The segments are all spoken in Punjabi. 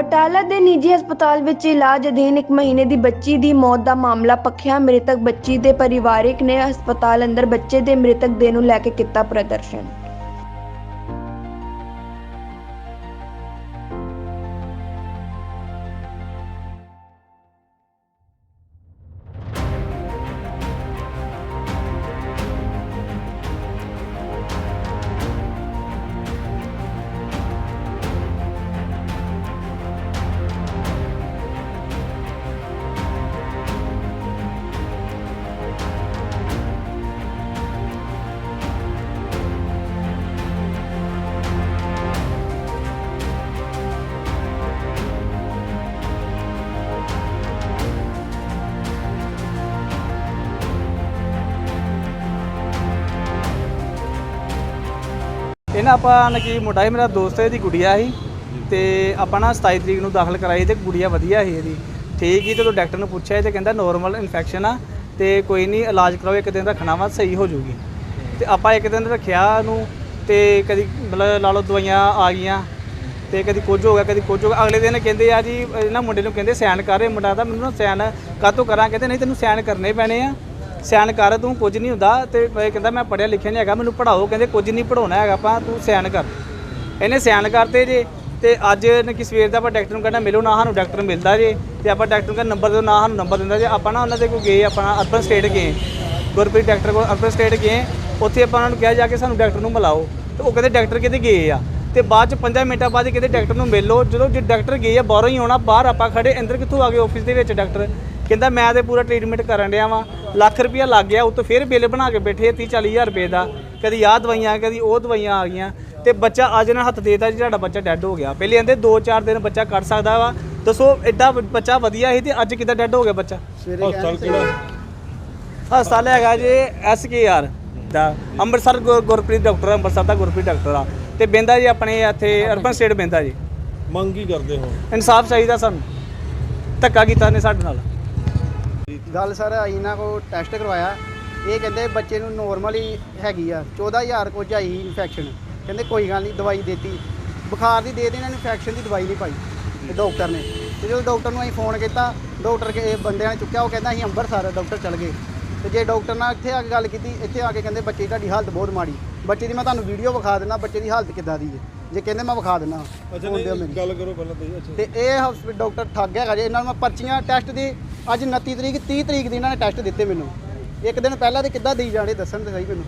ਬਟਾਲਾ ਦੇ ਨਿੱਜੀ ਹਸਪਤਾਲ ਵਿੱਚ ਇਲਾਜ ਅਧੀਨ ਇੱਕ ਮਹੀਨੇ ਦੀ ਬੱਚੀ ਦੀ ਮੌਤ ਦਾ ਮਾਮਲਾ ਪੱਖਿਆ ਮ੍ਰਿਤਕ ਬੱਚੀ ਦੇ ਪਰਿਵਾਰਕ ਨੇ ਹਸਪਤਾਲ ਅੰਦਰ ਬੱਚੇ ਦੇ ਮ੍ਰਿਤਕ ਦੇਹ ਨੂੰ ਲੈ ਕੇ ਕੀਤਾ ਪ੍ਰਦਰਸ਼ਨ। ਆਪਾਂ ਨਾ ਕੀ ਮੁੰਡਾ ਸੀ, ਮੇਰਾ ਦੋਸਤ ਹੈ ਇਹਦੀ ਗੁੜੀਆ ਸੀ ਤੇ ਆਪਾਂ ਨਾ 27 ਤਰੀਕ ਨੂੰ ਦਾਖਲ ਕਰਾਈ ਤੇ ਗੁੜੀਆ ਵਧੀਆ ਸੀ ਇਹਦੀ। ਠੀਕ ਹੀ ਜਦੋਂ ਡਾਕਟਰ ਨੂੰ ਪੁੱਛਿਆ ਤੇ ਕਹਿੰਦਾ ਨੋਰਮਲ ਇਨਫੈਕਸ਼ਨ ਆ ਤੇ ਕੋਈ ਨਹੀਂ ਇਲਾਜ ਕਰਾਓ, ਇੱਕ ਦਿਨ ਰੱਖਣਾ ਵਾ, ਸਹੀ ਹੋ ਜਾਊਗੀ। ਤੇ ਆਪਾਂ ਇੱਕ ਦਿਨ ਰੱਖਿਆ ਉਹਨੂੰ ਤੇ ਕਦੀ ਮਤਲਬ ਲਾ ਲਓ ਦਵਾਈਆਂ ਆ ਗਈਆਂ ਤੇ ਕਦੀ ਕੁਝ ਹੋ ਗਿਆ, ਕਦੀ ਕੁਝ ਹੋ ਗਿਆ। ਅਗਲੇ ਦਿਨ ਕਹਿੰਦੇ ਆ ਜੀ, ਇਹਨਾਂ ਮੁੰਡੇ ਨੂੰ ਕਹਿੰਦੇ ਸੈਨ ਕਰ ਰਹੇ ਮੁੰਡਾ ਤਾਂ ਮੈਨੂੰ ਨਾ ਸੈਨ ਕਾਹਤੋਂ ਕਰਾਂ ਕਹਿੰਦੇ ਨਹੀਂ ਤੈਨੂੰ ਸੈਨ ਕਰਨੇ ਪੈਣੇ ਆ। ਸੈਨ ਕਰ, ਤੂੰ ਕੁਝ ਨਹੀਂ ਹੁੰਦਾ ਤੇ ਇਹ ਕਹਿੰਦਾ ਮੈਂ ਪੜਿਆ ਲਿਖਿਆ ਨਹੀਂ ਹੈਗਾ, ਮੈਨੂੰ ਪੜਾਓ ਕਹਿੰਦੇ ਕੁਝ ਨਹੀਂ ਪੜਾਉਣਾ ਹੈਗਾ, ਆਪਾਂ ਤੂੰ ਸੈਨ ਕਰ। ਇਹਨੇ ਸੈਨ ਕਰਤੇ ਜੇ ਤੇ ਅੱਜ ਨੇ ਕਿ ਸਵੇਰ ਦਾ ਆਪਾਂ ਡਾਕਟਰ ਨੂੰ ਕਹਿੰਦਾ ਮਿਲੋ, ਨਾ ਸਾਨੂੰ ਡਾਕਟਰ ਮਿਲਦਾ ਜੇ ਤੇ ਆਪਾਂ ਡਾਕਟਰ ਨੂੰ ਕਹਿੰਦਾ ਨੰਬਰ ਦਿਓ, ਨਾ ਸਾਨੂੰ ਨੰਬਰ ਦਿੰਦਾ ਜੇ। ਆਪਾਂ ਨਾ ਉਹਨਾਂ ਦੇ ਕੋਲ ਗਏ, ਆਪਾਂ ਅਰਬਨ ਸਟੇਟ ਗਏ, ਗੁਰਪ੍ਰੀਤ ਡਾਕਟਰ ਕੋਲ ਅਰਬਨ ਸਟੇਟ ਗਏ, ਉੱਥੇ ਆਪਾਂ ਉਹਨਾਂ ਨੂੰ ਕਿਹਾ ਜਾ ਕੇ ਸਾਨੂੰ ਡਾਕਟਰ ਨੂੰ ਮਿਲਾਓ। ਤੇ ਉਹ ਕਹਿੰਦੇ ਡਾਕਟਰ ਕਿਤੇ ਗਏ ਆ। ਤੇ ਬਾਅਦ ਚ 5 ਮਿੰਟਾਂ ਬਾਅਦ ਕਿਤੇ ਡਾਕਟਰ ਨੂੰ ਮਿਲ ਮਿਲੋ ਜਦੋਂ ਜੇ ਡਾਕਟਰ ਗਏ ਆ, ਬਾਹਰੋਂ ਹੀ ਆਉਣਾ, ਬਾਹਰ ਆਪਾਂ ਖੜੇ ਅੰਦਰ ਕਿੱਥੋਂ ਆ ਗਏ ਆਫਿਸ ਦੇ ਵਿੱਚ ਡਾਕਟਰ। ਕਹਿੰਦਾ ਮੈਂ ਤੇ ਪੂਰਾ ਟ੍ਰੀਟਮੈਂਟ ਕਰਨ ਡਿਆ ਵਾਂ। ਲੱਖ ਰੁਪਇਆ ਲੱਗ ਗਿਆ ਉੱਤੋਂ ਫਿਰ ਬਿੱਲ ਬਣਾ ਕੇ ਬੈਠੇ 30 40 ਹਜ਼ਾਰ ਰੁਪਏ ਦਾ। ਕਦੀ ਆਹ ਦਵਾਈਆਂ ਕਦੀ ਉਹ ਦਵਾਈਆਂ ਆ ਗਈਆਂ। ਤੇ ਬੱਚਾ ਅੱਜ ਨਾਲ ਹੱਥ ਦੇਤਾ ਜੀ ਤੁਹਾਡਾ ਬੱਚਾ ਡੈੱਡ ਹੋ ਗਿਆ। ਪਹਿਲੇ ਕਹਿੰਦੇ 2-4 ਦਿਨ ਬੱਚਾ ਕੱਢ ਸਕਦਾ ਵਾ। ਦੱਸੋ ਐਡਾ ਬੱਚਾ ਵਧੀਆ ਸੀ ਤੇ ਅੱਜ ਕਿੱਦਾਂ ਡੈੱਡ ਹੋ ਗਿਆ ਬੱਚਾ? ਹਸਪਤਾਲ ਕਿਹੜਾ? ਹਸਪਤਾਲ ਹੈਗਾ ਜੀ ਐਸਕੇਆਰ ਦਾ। ਅੰਮ੍ਰਿਤਸਰ ਗੁਰ- ਗੁਰਪ੍ਰੀਤ ਡਾਕਟਰ ਆ, ਅੰਮ੍ਰਿਤਸਰ ਦਾ ਗੁਰਪ੍ਰੀਤ ਡਾਕਟਰ ਆ। ਤੇ ਬਹਿੰਦਾ ਜੀ ਆਪਣੇ ਇੱਥੇ ਅਰਬਨ ਸਟੇਟ ਬਹਿੰਦਾ ਜੀ। ਮੰਗ ਕੀ ਕਰਦੇ ਹੋ? ਇਨਸਾਫ ਚਾਹੀਦਾ ਸਾਨੂੰ। ਧੱਕਾ ਕੀਤਾ ਨੇ ਸਾਡੇ ਨਾਲ। ਗੱਲ ਸਰ, ਅਸੀਂ ਇਹਨਾਂ ਕੋ ਟੈਸਟ ਕਰਵਾਇਆ। ਇਹ ਕਹਿੰਦੇ ਬੱਚੇ ਨੂੰ ਨੋਰਮਲ ਹੀ ਹੈਗੀ ਆ। 14000 ਕੁਝ ਆਈ ਇਨਫੈਕਸ਼ਨ ਕਹਿੰਦੇ ਕੋਈ ਗੱਲ ਨਹੀਂ, ਦਵਾਈ ਦੇਤੀ। ਬੁਖਾਰ ਦੀ ਦੇ ਦੇ ਇਹਨਾਂ ਨੂੰ ਇਨਫੈਕਸ਼ਨ ਦੀ ਦਵਾਈ ਨਹੀਂ ਪਾਈ ਤੇ ਡਾਕਟਰ ਨੇ। ਤੇ ਜਦੋਂ ਡਾਕਟਰ ਨੂੰ ਅਸੀਂ ਫੋਨ ਕੀਤਾ ਡਾਕਟਰ ਕੇ ਬੰਦਿਆਂ ਨੇ ਚੁੱਕਿਆ, ਉਹ ਕਹਿੰਦਾ ਅਸੀਂ ਅੰਮ੍ਰਿਤਸਰ ਡਾਕਟਰ ਚਲ ਗਏ। ਤੇ ਜੇ ਡਾਕਟਰ ਨਾਲ ਇੱਥੇ ਆ ਕੇ ਗੱਲ ਕੀਤੀ, ਇੱਥੇ ਆ ਕੇ ਕਹਿੰਦੇ ਬੱਚੇ ਦੀ ਤੁਹਾਡੀ ਹਾਲਤ ਬਹੁਤ ਮਾੜੀ। ਬੱਚੇ ਦੀ ਮੈਂ ਤੁਹਾਨੂੰ ਵੀਡੀਓ ਵਿਖਾ ਦਿੰਦਾ, ਬੱਚੇ ਦੀ ਹਾਲਤ ਕਿੱਦਾਂ ਦੀ ਹੈ। ਜੇ ਕਹਿੰਦੇ ਮੈਂ ਵਿਖਾ ਦਿੰਦਾ। ਅੱਛਾ ਨਹੀਂ। ਗੱਲ ਕਰੋ ਪਹਿਲਾਂ ਤੁਸੀਂ ਅੱਛਾ। ਤੇ ਇਹ ਹਸਪੀਟਲ ਡਾਕਟਰ ਠੱਗ ਹੈਗਾ ਜੇ ਇਹਨਾਂ ਨੂੰ ਮੈਂ ਪਰਚੀਆਂ ਟੈਸਟ ਦੀ ਅੱਜ 29 ਤਰੀਕ 30 ਤਰੀਕ ਦੀ ਇਹਨਾਂ ਨੇ ਟੈਸਟ ਦਿੱਤੇ ਮੈਨੂੰ। ਇੱਕ ਦਿਨ ਪਹਿਲਾਂ ਤੇ ਕਿੱਦਾਂ ਦੇਈ ਜਾਣੇ ਦੱਸਣ ਤੇ ਸਹੀ ਮੈਨੂੰ।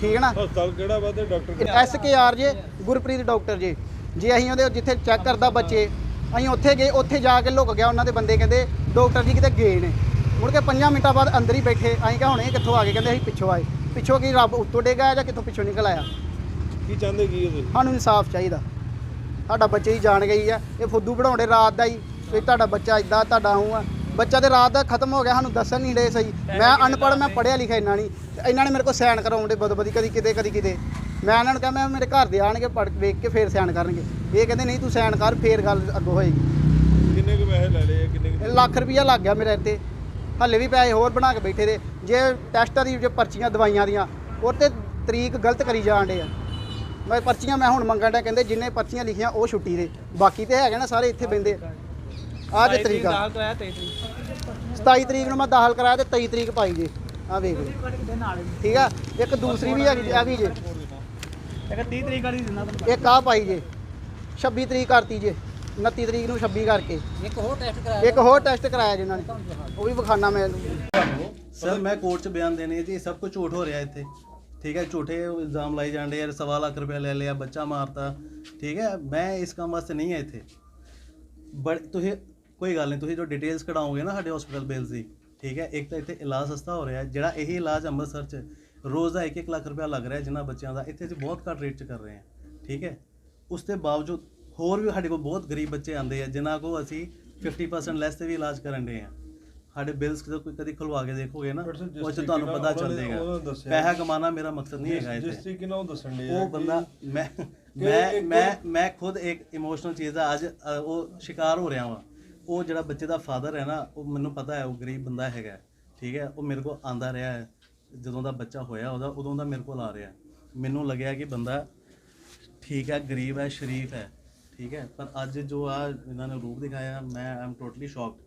ਠੀਕ ਹੈ ਨਾ? ਹਸਪਤਾਲ ਕਿਹੜਾ ਵਾ ਤੇ ਡਾਕਟਰ ਐਸ ਕੇ ਆਰ ਜੇ ਗੁਰਪ੍ਰੀਤ ਡਾਕਟਰ ਜੇ। ਜੇ ਅਸੀਂ ਉਹਦੇ ਜਿੱਥੇ ਚੈੱਕ ਕਰਦਾ ਬੱਚੇ ਅਸੀਂ ਉੱਥੇ ਗਏ ਉੱਥੇ ਜਾ ਕੇ ਲੁਕ ਗਿਆ ਉਹਨਾਂ ਦੇ ਬੰਦੇ ਕਹਿੰਦੇ ਡਾਕਟਰ ਜੀ ਕਿਤੇ ਗਏ ਨੇ। ਮੁੜ ਕੇ 5 ਮਿੰਟਾਂ ਬਾਅਦ ਅੰਦਰ ਹੀ ਬੈਠੇ ਅਸੀਂ ਕਿਹਾ ਹੁਣ ਇਹ ਕਿੱਥੋਂ ਆ ਗਏ? ਕਹਿੰਦੇ ਅਸੀਂ ਪਿੱਛੋਂ ਆਏ। ਪਿੱਛੋਂ ਕੀ ਰੱਬ ਉੱਤੋਂ ਡੇਗਾ ਜਾਂ ਕਿੱਥੋਂ ਪਿੱਛੋਂ ਨਿਕਲ ਆਇਆ? ਕੀ ਚਾਹੁੰਦੇ ਕੀ ਹੋ ਤੁਸੀਂ? ਸਾਨੂੰ ਇਨਸਾਫ ਚਾਹੀਦਾ। ਸਾਡਾ ਬੱਚੇ ਦੀ ਜਾਣ ਗਈ ਆ। ਇਹ ਫੁੱਦੂ ਬਣਾਉਂਦੇ ਰਾਤ ਦਾ ਹੀ। ਵੀ ਤੁਹਾਡਾ ਬੱਚਾ ਇਦਾਂ ਤੁਹਾਡਾ ਹੂੰ ਆ। ਬੱਚਾ ਤੇ ਰਾਤ ਦਾ ਖਤਮ ਹੋ ਗਿਆ ਸਾਨੂੰ ਦੱਸਣ ਨਹੀਂ ਡੇ ਸਹੀ। ਮੈਂ ਅਨਪੜ੍ਹ ਮੈਂ ਪੜ੍ਹਿਆ ਲਿਖਿਆ ਇੰਨਾ ਨਹੀਂ। ਤੇ ਇਹਨਾਂ ਨੇ ਮੇਰੇ ਕੋਲ ਸਾਈਨ ਕਰਾਉਂਦੇ ਬਦਬਦੀ ਕਦੀ ਕਿਤੇ ਕਦੀ ਕਿਤੇ। ਮੈਂ ਇਹਨਾਂ ਨੂੰ ਕਿਹਾ ਮੈਂ ਮੇਰੇ ਘਰ ਦੇ ਆਣਗੇ ਪੜ੍ਹ ਵੇਖ ਕੇ ਫੇਰ ਸਾਈਨ ਕਰਨਗੇ। ਇਹ ਕਹਿੰਦੇ ਨਹੀਂ ਤੂੰ ਸਾਈਨ ਕਰ ਫੇਰ ਗੱਲ ਅੱਗੋਂ ਹੋਏਗੀ। ਕਿੰਨੇ ਕੁ ਪੈਸੇ ਲੈ ਲਏ ਆ, ਕਿੰਨੇ ਕੁ ਇਹ ਲੱਖ ਰੁਪਈਆ ਲੱਗ ਗਿਆ ਮੇਰੇ ਇੱਥੇ ਹੱਲੇ ਵੀ ਪੈਸੇ ਹੋਰ ਬਣਾ ਕੇ ਬੈਠੇ ਦੇ। ਜੇ ਟੈਸਟਾਂ ਦੀ ਜੇ ਪਰਚੀਆਂ ਦਵਾਈਆਂ ਦੀਆਂ ਉਹ ਤੇ ਤਰੀਕ ਗਲਤ ਕਰੀ ਜਾਣ ਡੇ ਆ। ਮੈਂ ਪਰਚੀਆਂ ਮੈਂ ਹੁਣ ਮੰਗਣ ਡਿਆ ਕਹਿੰਦੇ ਜਿੰਨੇ ਪਰਚੀਆਂ ਲਿਖੀਆਂ ਉਹ ਛੁੱਟੀ ਦੇ। ਬਾਕੀ ਤੇ ਹੈਗੇ ਨਾ ਸਾਰੇ ਇੱਥੇ ਬੈੰਦੇ ਆਹ ਜੇ ਤਰੀਕ ਆ। ਦਾਖਲ ਤੋਂ ਆਇਆ 23 ਤਰੀਕ। 27 ਤਰੀਕ ਨੂੰ ਮੈਂ ਦਾਖਲ ਕਰਾਇਆ ਤੇ 23 ਤਰੀਕ ਪਾਈ ਜੇ। ਆ ਵੇਖ ਲਓ। ਠੀਕ ਆ? ਇੱਕ ਦੂਸਰੀ ਵੀ ਹੈਗੀ ਆ ਵੀ ਜੇ। ਇੱਕ 30 ਤਰੀਕ ਵਾਲੀ ਦਿੰਦਾ ਤੁਹਾਨੂੰ। ਇੱਕ ਆ ਪਾਈ ਜੇ। 26 ਤਰੀਕ ਕਰਤੀ ਜੇ। 29 ਤਰੀਕ ਨੂੰ 26 ਕਰਕੇ। ਇੱਕ ਹੋਰ ਟੈਸਟ ਕਰਾਇਆ। ਇੱਕ ਹੋਰ ਟੈਸਟ ਕਰਾਇਆ ਜਿਨ੍ਹਾਂ ਨੇ। ਉਹ ਵੀ ਵਿਖਾਣਾ ਮੈਂ। ਸਰ ਮੈਂ ਕੋਰਟ 'ਚ ਬਿਆਨ ਦੇਣੇ ਜੀ ਸਭ ਕੁਝ ਝੂਠ ਹੋ ਰਿਹਾ ਇੱਥੇ। ਠੀਕ ਹੈ, ਝੂਠੇ ਇਲਜ਼ਾਮ ਲਾਈ ਜਾਂਦੇ ਯਾਰ ਸਵਾ ਲੱਖ ਰੁਪਏ ਲੈ ਲਿਆ, ਬੱਚਾ ਮਾਰਤਾ। ਠੀਕ ਹੈ, ਮੈਂ ਇਸ ਕੰਮ ਵਾਸਤੇ ਨਹੀਂ ਹੈ ਇੱਥੇ। ਬੜ ਤੁਸੀਂ, ਕੋਈ ਗੱਲ ਨਹੀਂ, ਤੁਸੀਂ ਜੋ ਡਿਟੇਲਸ ਕਢਾਓਗੇ ਨਾ ਸਾਡੇ ਹਸਪੀਟਲ ਬਿਲਸ ਦੀ, ਠੀਕ ਹੈ, ਇੱਕ ਤਾਂ ਇੱਥੇ ਇਲਾਜ ਸਸਤਾ ਹੋ ਰਿਹਾ ਜਿਹੜਾ ਇਹੀ ਇਲਾਜ ਅੰਮ੍ਰਿਤਸਰ 'ਚ ਰੋਜ਼ ਦਾ 1-1 ਲੱਖ ਰੁਪਏ ਲੱਗ ਰਿਹਾ ਜਿਨ੍ਹਾਂ ਬੱਚਿਆਂ ਦਾ, ਇੱਥੇ ਅਸੀਂ ਬਹੁਤ ਘੱਟ ਰੇਟ 'ਚ ਕਰ ਰਹੇ ਹਾਂ, ਠੀਕ ਹੈ। ਉਸ ਦੇ ਬਾਵਜੂਦ ਹੋਰ ਵੀ ਸਾਡੇ ਕੋਲ ਬਹੁਤ ਗਰੀਬ ਬੱਚੇ ਆਉਂਦੇ ਆ, ਜਿਨ੍ਹਾਂ ਕੋ ਅਸੀਂ 50% ਲੈਸ ਤੇ ਵੀ ਇਲਾਜ ਕਰਨ ਦੇ ਆ ਸਾਡੇ ਬਿਲਸ ਜਦੋਂ ਕੋਈ ਕਦੀ ਖੁਲਵਾ ਕੇ ਦੇਖੋਗੇ ਨਾ ਉਹ 'ਚ ਤੁਹਾਨੂੰ ਪਤਾ ਚੱਲ ਜਾਏਗਾ ਪੈਸਾ ਕਮਾਉਣਾ ਮੇਰਾ ਮਕਸਦ ਨਹੀਂ ਹੈਗਾ ਜਿਸ ਇੱਥੇ ਤਰੀਕੇ ਨਾਲ ਉਹ ਦੱਸਣ ਦੇ ਉਹ ਬੰਦਾ ਮੈਂ ਮੈਂ ਮੈਂ ਮੈਂ ਖੁਦ ਇੱਕ ਇਮੋਸ਼ਨਲ ਚੀਜ਼ ਦਾ ਅੱਜ ਉਹ ਸ਼ਿਕਾਰ ਹੋ ਰਿਹਾ ਵਾਂ। ਉਹ ਜਿਹੜਾ ਬੱਚੇ ਦਾ ਫਾਦਰ ਹੈ ਨਾ ਉਹ ਮੈਨੂੰ ਪਤਾ ਹੈ ਉਹ ਗਰੀਬ ਬੰਦਾ ਹੈਗਾ ਠੀਕ ਹੈ? ਉਹ ਮੇਰੇ ਕੋਲ ਆਂਦਾ ਰਿਹਾ ਹੈ। ਜਦੋਂ ਦਾ ਬੱਚਾ ਹੋਇਆ ਉਹਦਾ ਉਦੋਂ ਦਾ ਮੇਰੇ ਕੋਲ ਆ ਰਿਹਾ ਮੈਨੂੰ ਲੱਗਿਆ ਕਿ ਬੰਦਾ ਠੀਕ ਹੈ ਗਰੀਬ ਹੈ ਸ਼ਰੀਫ ਹੈ ਠੀਕ ਹੈ? ਪਰ ਅੱਜ ਜੋ ਆ ਇਹਨਾਂ ਨੇ ਰੂਪ ਦਿਖਾਇਆ ਮੈਂ ਆਮ ਟੋਟਲੀ ਸ਼ੌਕਡ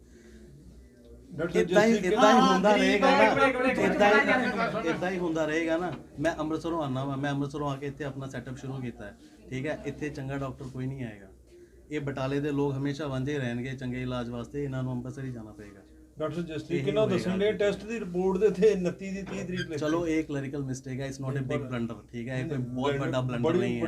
ਡਾਕਟਰ ਇਦਾਂ ਹੀ ਇਦਾਂ ਹੀ ਹੁੰਦਾ ਰਹੇਗਾ ਨਾ। ਇਦਾਂ ਹੀ ਇਦਾਂ ਹੀ ਹੁੰਦਾ ਰਹੇਗਾ ਨਾ। ਮੈਂ ਅੰਮ੍ਰਿਤਸਰੋਂ ਆਨਾ ਵਾ ਮੈਂ ਅੰਮ੍ਰਿਤਸਰੋਂ ਆ ਕੇ ਇੱਥੇ ਆਪਣਾ ਸੈਟਅਪ ਸ਼ੁਰੂ ਕੀਤਾ ਹੈ। ਠੀਕ ਹੈ? ਇੱਥੇ ਚੰਗਾ ਡਾਕਟਰ ਕੋਈ ਨਹੀਂ ਆਏਗਾ। ਇਹ ਬਟਾਲੇ ਦੇ ਲੋਕ ਹਮੇਸ਼ਾ ਵਾਂਝੇ ਰਹਿਣਗੇ ਚੰਗੇ ਇਲਾਜ ਵਾਸਤੇ ਇਹਨਾਂ ਨੂੰ ਅੰਮ੍ਰਿਤਸਰ ਹੀ ਜਾਣਾ ਪਏਗਾ। ਡਾਕਟਰ ਜਿਸ ਤਰੀਕੇ ਨਾਲ ਦੱਸਣ ਦੇ ਟੈਸਟ ਦੀ ਰਿਪੋਰਟ ਦੇ ਤੇ 29 ਦੀ 30 ਤਰੀਕ ਲਿਖੀ ਚਲੋ ਇਹ ਕਲਰਿਕਲ ਮਿਸਟੇਕ ਹੈ it's not a big blunder ਠੀਕ ਹੈ? ਇਹ ਕੋਈ ਬਹੁਤ ਵੱਡਾ ਬਲੰਡਰ ਨਹੀਂ ਹੈ।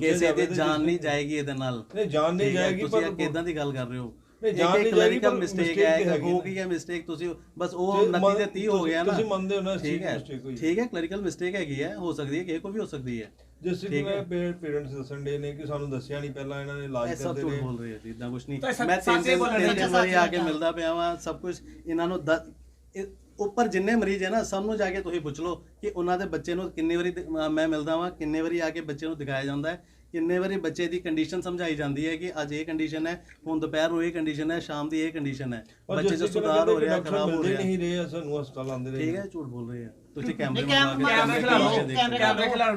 ਕਿਸੇ ਦੀ ਜਾਨ ਨਹੀਂ ਜਾਏਗੀ ਇਹਦੇ ਨਾਲ। ਨਹੀਂ ਜਾਨ ਨਹੀਂ ਜਾਏਗੀ ਤੁਸੀਂ ਪਰ ਕਿਦਾਂ ਦੀ ਗੱਲ ਕਰ ਰਹੇ ਹੋ? ਨਹੀਂ, ਜਾਨ ਨਹੀਂ ਕਲਰਿਕਲ ਪਰ ਮਿਸਟੇਕ ਹੈ ਹੋ। ਗਈ ਹੈ ਮਿਸਟੇਕ ਤੁਸੀਂ ਬਸ ਉਹ ਜੇ 29 ਤੇ ਮੰਨ- 30 ਹੋ ਗਿਆ ਨਾ ਤੁਸੀਂ ਮੰਨਦੇ ਹੋ ਨਾ ਠੀਕ ਹੈ। ਠੀਕ ਹੈ ਕਲਰਿਕਲ ਮਿਸਟੇਕ ਹੈਗੀ ਹੈ ਹੋ ਸਕਦੀ ਹੈ ਕਿਸੇ ਕੋ ਵੀ ਹੋ ਸਕਦੀ ਹੈ ਜਿਸ ਤਰੀਕੇ। ਨਾਲ ਪੇਰੈਂਟਸ ਦੱਸਣ ਦੇ ਨੇ ਕਿ ਸਾਨੂੰ ਦੱਸਿਆ ਨਹੀਂ ਪਹਿਲਾਂ ਇਹਨਾਂ ਨੇ ਇਲਾਜ ਸਭ ਕਰਦੇ ਨੇ ਬੋਲ ਰਹੇ ਜੀ ਇਦਾਂ ਕੁਝ ਨਹੀਂ ਮੈਂ ਤਿੰਨ ਤਿੰਨ ਦਿਨ ਵਾਰੀ ਆ ਕੇ ਮਿਲਦਾ ਪਿਆ ਵਾਂ ਸਭ ਕੁਝ ਇਹਨਾਂ ਨੂੰ ਉੱਪਰ ਜਿੰਨੇ ਮਰੀਜ਼ ਹੈ ਨਾ ਸਭ ਨੂੰ ਜਾ ਕੇ ਤੁਸੀਂ ਪੁੱਛ ਲਓ ਕਿ ਉਹਨਾਂ ਦੇ ਬੱਚੇ ਨੂੰ ਕਿੰਨੀ ਵਾਰੀ ਮੈਂ ਮਿਲਦਾ ਵਾਂ ਕਿੰਨੇ ਵਾਰੀ ਆ ਕੇ ਬੱਚੇ ਨੂੰ ਦਿਖਾਇਆ ਜਾਂਦਾ ਹੈ ਕਿੰਨੇ ਵਾਰੀ ਬੱਚੇ ਦੀ ਕੰਡੀਸ਼ਨ ਸਮਝਾਈ ਜਾਂਦੀ ਹੈ ਕਿ ਅੱਜ ਇਹ ਕੰਡੀਸ਼ਨ ਹੈ ਹੁਣ ਦੁਪਹਿਰ ਨੂੰ ਇਹ ਕੰਡੀਸ਼ਨ ਹੈ ਸ਼ਾਮ ਦੀ ਇਹ ਕੰਡੀਸ਼ਨ ਹੈ। ਬੱਚੇ 'ਚ ਸੁਧਾਰ ਹੋ ਰਿਹਾ ਖਰਾਬ ਹੋ ਰਿਹਾ। ਨਹੀਂ ਰਹੇ ਸਾਨੂੰ ਹਸਪਤਾਲ ਆਉਂਦੇ ਰਹੇ ਠੀਕ ਹੈ ਝੂਠ ਬੋਲ ਰਹੇ ਆ। ਤੁਸੀਂ ਕੈਮਰੇ ਕੈਮਰੇ ਮੰਗਾ ਕੇ ਖਿਲਾ ਲਓ ਦੇਖ। ਕੈਮਰੇ ਸਕਦੇ ਹੋ। ਖਿਲਾ ਲਓ